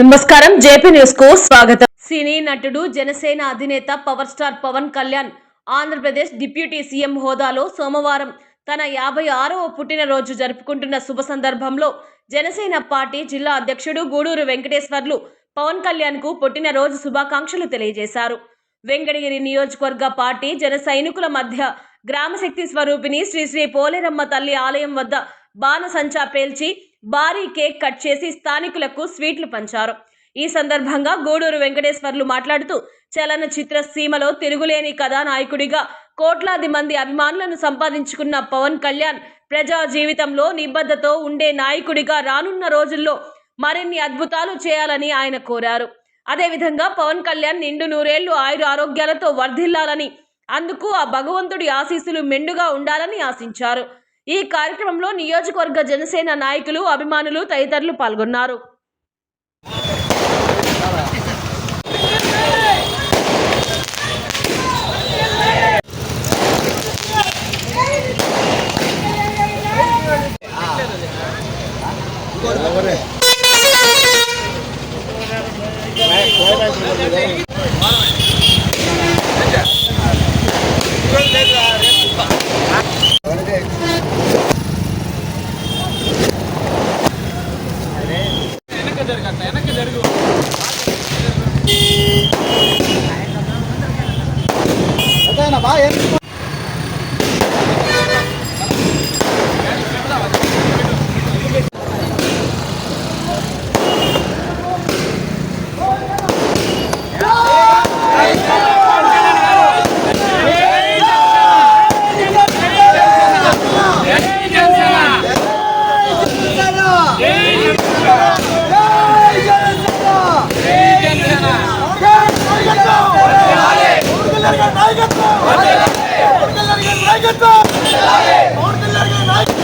నమస్కారం జేపీ న్యూస్కు స్వాగతం. సినీ నటుడు జనసేన అధినేత power star Pawan Kalyan Andhra Pradesh deputy CM హోదాలో సోమవారం తన యాభై ఆరవ పుట్టినరోజు జరుపుకుంటున్న శుభ సందర్భంలో జనసేన పార్టీ జిల్లా అధ్యక్షుడు గూడూరు వెంకటేశ్వర్లు పవన్ కళ్యాణ్కు పుట్టినరోజు శుభాకాంక్షలు తెలియజేశారు. వెంకటగిరి నియోజకవర్గ పార్టీ జన సైనికుల మధ్య గ్రామశక్తి స్వరూపిణి శ్రీ శ్రీ పోలేరమ్మ తల్లి ఆలయం వద్ద బాణసంచా పేల్చి భారీ కేక్ కట్ చేసి స్థానికులకు స్వీట్లు పంచారు. ఈ సందర్భంగా గూడూరు వెంకటేశ్వర్లు మాట్లాడుతూ చలనచిత్ర సీమలో తిరుగులేని కథానాయకుడిగా కోట్లాది మంది అభిమానులను సంపాదించుకున్న పవన్ కళ్యాణ్ ప్రజా జీవితంలో నిబద్ధతో ఉండే నాయకుడిగా రానున్న రోజుల్లో మరిన్ని అద్భుతాలు చేయాలని ఆయన కోరారు. అదేవిధంగా పవన్ కళ్యాణ్ నిండు నూరేళ్ళు ఆయుర ఆరోగ్యాలతో వర్ధిల్లాలని అందుకు ఆ భగవంతుడి ఆశీస్సులు మెండుగా ఉండాలని ఆశించారు. ఈ కార్యక్రమంలో నియోజకవర్గ జనసేన నాయకులు అభిమానులు తదితరులు పాల్గొన్నారు. 大爷。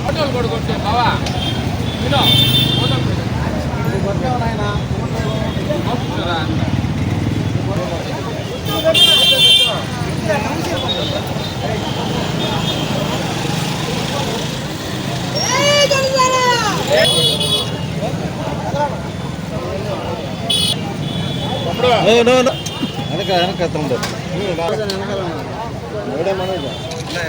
ఫోటోలు కూడా కొట్టు బావా వినో ఫోటోలు కొట్టు వెనక వెనక తమ్ముడు జై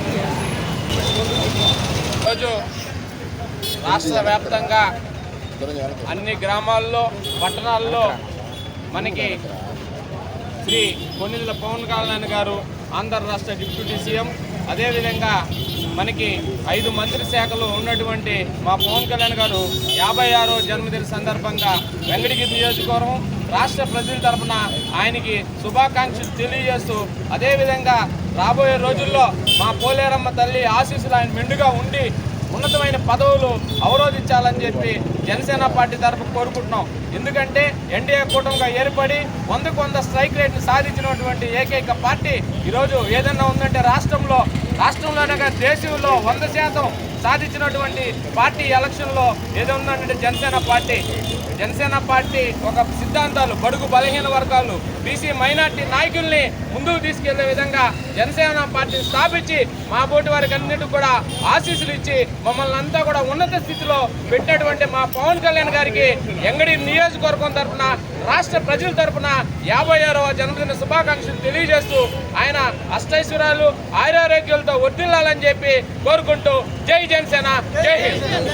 ఈరోజు రాష్ట్ర వ్యాప్తంగా అన్ని గ్రామాల్లో పట్టణాల్లో మనకి శ్రీ కొన్నిళ్ళ పవన్ కళ్యాణ్ గారు ఆంధ్ర రాష్ట్ర డిప్యూటీ సీఎం. అదేవిధంగా మనకి ఐదు మంత్రి శాఖలు ఉన్నటువంటి మా పవన్ కళ్యాణ్ గారు యాభై ఆరో జన్మదిన సందర్భంగా వెంకటగిరి నియోజకవర్గం. రాష్ట్ర ప్రజల తరఫున ఆయనకి శుభాకాంక్షలు తెలియజేస్తూ అదేవిధంగా రాబోయే రోజుల్లో మా పోలేరమ్మ తల్లి ఆశీస్సులు ఆయన మెండుగా ఉండి ఉన్నతమైన పదవులు అవరోధించాలని చెప్పి జనసేన పార్టీ తరఫు కోరుకుంటున్నాం. ఎందుకంటే ఎన్డీఏ కూటమిగా ఏర్పడి వందకు వంద స్ట్రైక్ రేట్ని సాధించినటువంటి ఏకైక పార్టీ ఈరోజు ఏదన్నా ఉందంటే రాష్ట్రంలో రాష్ట్రంలోనే కాదు దేశంలో వంద శాతం సాధించినటువంటి పార్టీ ఎలక్షన్లో ఏదో ఉందంటే జనసేన పార్టీ. జనసేన పార్టీ ఒక సిద్ధాంతాలు బడుగు బలహీన వర్గాలు బీసీ మైనార్టీ నాయకుల్ని ముందుకు తీసుకెళ్ళే విధంగా జనసేన పార్టీని స్థాపించి మా బోటి వారికి అన్నిటికీ కూడా ఆశీస్సులు ఇచ్చి మమ్మల్ని అంతా కూడా ఉన్నత స్థితిలో పెట్టినటువంటి మా పవన్ కళ్యాణ్ గారికి ఎంగడి నియోజకవర్గం తరఫున రాష్ట్ర ప్రజల తరఫున యాభై ఆరవ జన్మదిన శుభాకాంక్షలు తెలియజేస్తూ ఆయన అష్టైశ్వర్యాలు ఆయురారోగ్యాలతో వర్దిల్లాలని చెప్పి కోరుకుంటూ జై జనసేన జై హింద్.